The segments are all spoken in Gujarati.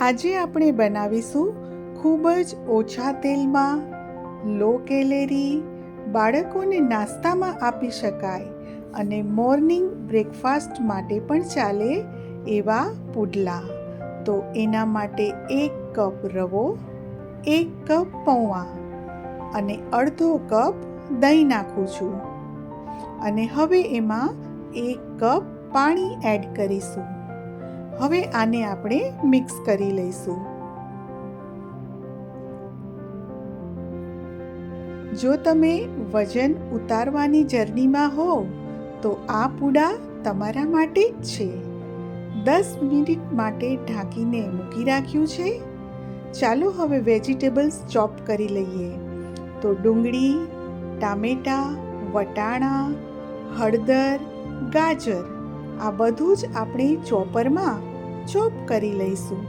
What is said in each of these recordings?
આજે આપણે બનાવીશું ખૂબ જ ઓછા તેલમાં લો કેલેરી, બાળકોને નાસ્તામાં આપી શકાય અને મોર્નિંગ બ્રેકફાસ્ટ માટે પણ ચાલે એવા પુડલા. તો એના માટે એક કપ રવો, એક કપ પૌવા અને અડધો કપ દહીં નાખું છું. અને હવે એમાં એક કપ પાણી એડ કરીશું. હવે આને આપણે મિક્સ કરી લઈશું. જો તમે વજન ઉતારવાની જર્નીમાં હો તો આ પૂડા તમારા માટે જ છે. દસ મિનિટ માટે ઢાંકીને મૂકી રાખ્યું છે. ચાલો હવે વેજીટેબલ્સ ચોપ કરી લઈએ. તો ડુંગળી, ટામેટાં, વટાણા, હળદર, ગાજર આ બધું જ આપણે ચોપરમાં ચોપ કરી લઈશું.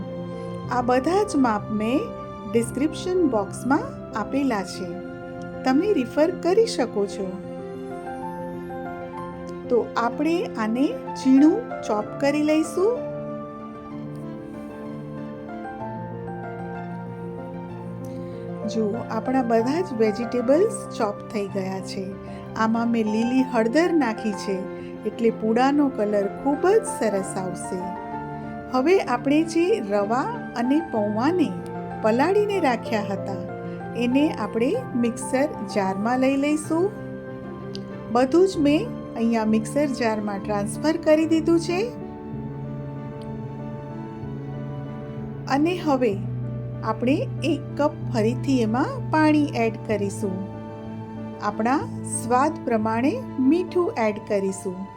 આ બધા જ માપ મેં ડિસ્ક્રિપ્શન બોક્સમાં આપેલા છે. તમે રિફર કરી શકો છો. તો આપણે આને ઝીણું ચોપ કરી લઈશું. જુઓ, આપણા બધા જ વેજીટેબલ્સ ચોપ થઈ ગયા છે. આમાં મેં લીલી હળદર નાખી છે. એટલે પૂડાનો કલર ખૂબ જ સરસ આવશે. હવે આપણે જે રવા અને પૌવાને પલાળીને રાખ્યા હતા, એને આપણે મિક્સર જારમાં લઈ લઈશું. બધું જ મેં અહીંયા મિક્સર જારમાં ટ્રાન્સફર કરી દીધું છે. અને હવે આપણે એક કપ ફરીથી એમાં પાણી એડ કરીશું. આપણા સ્વાદ પ્રમાણે મીઠું એડ કરીશું.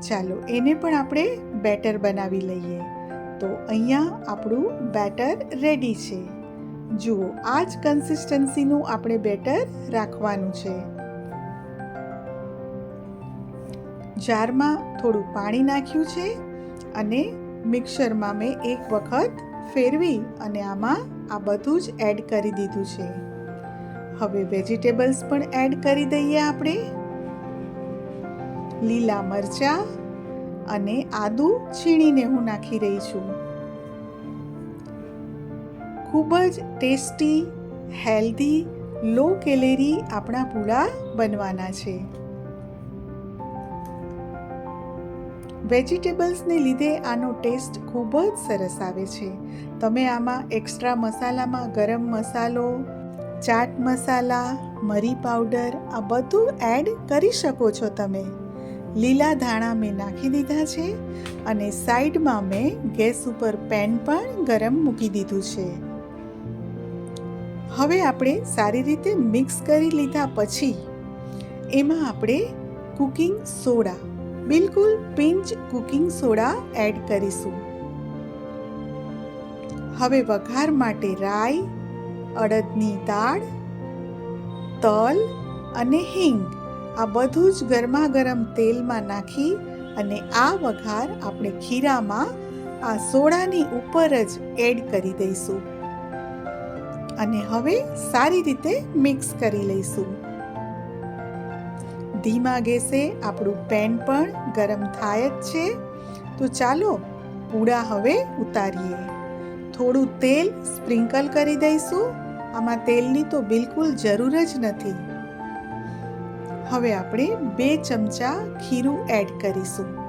ચાલો, એને પણ આપણે બેટર બનાવી લઈએ. તો અહીંયા આપણું બેટર રેડી છે. જુઓ, આ જ કન્સિસ્ટન્સીનું આપણે બેટર રાખવાનું છે. જારમાં થોડું પાણી નાખ્યું છે અને મિક્સરમાં મેં એક વખત ફેરવી અને આમાં આ બધું જ એડ કરી દીધું છે. હવે વેજીટેબલ્સ પણ એડ કરી દઈએ આપણે. લીલા મરચાં અને આદુ છીણીને હું નાખી રહી છું. ખૂબ જ ટેસ્ટી, હેલ્ધી, લો કેલેરી આપણા પૂળા બનવાના છે. વેજીટેબલ્સને લીધે આનો ટેસ્ટ ખૂબ જ સરસ આવે છે. તમે આમાં એક્સ્ટ્રા મસાલામાં ગરમ મસાલો ચાટ મસાલા, મરી પાવડર, આ બધું એડ કરી શકો છો તમે. લીલા ધાણા મેં નાખી દીધા છે અને સાઈડમાં મેં ગેસ ઉપર પેન પણ ગરમ મૂકી દીધું છે. હવે આપણે સારી રીતે મિક્સ કરી લીધા પછી એમાં આપણે કુકિંગ સોડા, બિલકુલ પિંચ કુકિંગ સોડા એડ કરીશું. હવે વઘાર માટે રાઈ અડદની દાળ, તલ અને હિંગ. આ બધું જ ગરમા ગરમ તેલમાં નાખી અને આ વઘાર આપણે ખીરામાં આ સોડાની ઉપર જ એડ કરી દઈશું. અને હવે સારી રીતે મિક્સ કરી લઈશું. ધીમા ગેસે આપણું પેન પણ ગરમ થાય જ છે. તો ચાલો, પૂડા હવે ઉતારીએ. થોડું તેલ સ્પ્રિંકલ કરી દઈશું. આમાં તેલની તો બિલકુલ જરૂર જ નથી. હવે આપણે બે ચમચા ખીરું એડ કરીશું.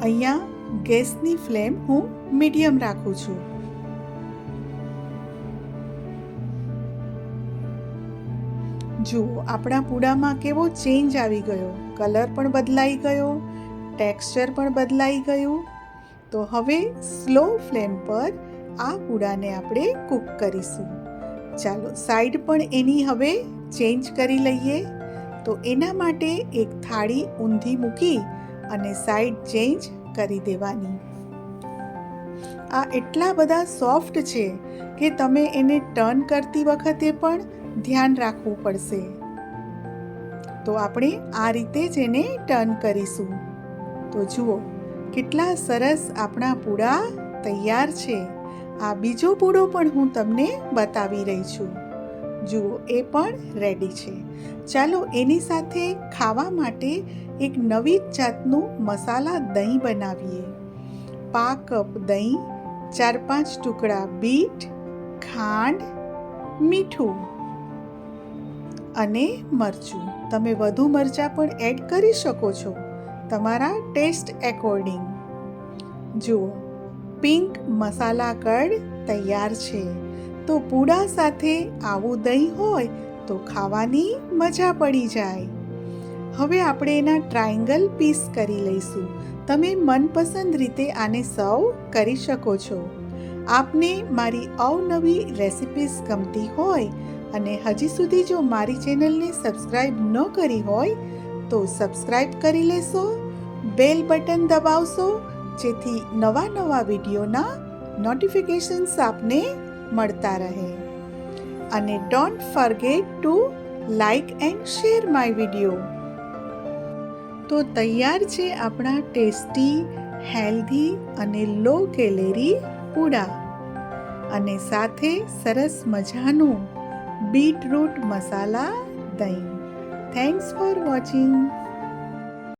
અહીંયા ગેસની ફ્લેમ હું મીડિયમ રાખું છું. જુઓ, આપણા પૂડામાં કેવો ચેન્જ આવી ગયો. કલર પણ બદલાઈ ગયો. ટેક્સચર પણ બદલાઈ ગયું. તો હવે સ્લો ફ્લેમ પર આ પૂડાને આપણે કૂક કરીશું. ચાલો સાઈડ પણ એની હવે ચેન્જ કરી લઈએ. તો એના માટે એક થાળી ઊંધી મૂકી અને સાઈડ ચેન્જ કરી દેવાની. આ એટલા બધા સોફ્ટ છે કે તમે એને ટર્ન કરતી વખતે પણ ધ્યાન રાખવું પડશે. તો આપણે આ રીતે જ એને ટર્ન કરીશું. તો જુઓ, કેટલા સરસ આપણા પૂડા તૈયાર છે. આ બીજો પૂડો પણ હું તમને બતાવી રહી છું. જુઓ, એ પણ રેડી છે. ચાલો એની સાથે ખાવા માટે એક નવી જાતનું મસાલા દહીં બનાવીએ. પા કપ દહીં ચાર પાંચ ટુકડા બીટ, ખાંડ, મીઠું અને મરચું. તમે વધુ મરચાં પણ એડ કરી શકો છો. તમારા ટેસ્ટ એકોર્ડિંગ. જુઓ, પિંક મસાલા કડ તૈયાર છે. તો પૂડા સાથે આવું દહીં હોય તો ખાવાની મજા પડી જાય. હવે આપણે એના ટ્રાયંગલ પીસ કરી લઈશું. તમે મનપસંદ રીતે આને સર્વ કરી શકો છો. આપને મારી અવનવી રેસિપીસ ગમતી હોય અને હજી સુધી જો મારી ચેનલને સબસ્ક્રાઈબ ન કરી હોય તો સબસ્ક્રાઈબ કરી લેશો બેલ બટન દબાવશો, જેથી નવા નવા વિડીયોના નોટિફિકેશન્સ આપને મળતા રહે. અને don't forget to like and share my video તો તૈયાર છે આપણા ટેસ્ટી, હેલ્ધી અને લો કેલેરી પૂડા. અને સાથે સરસ મજાનું બીટરૂટ મસાલા દહીં. Thanks for watching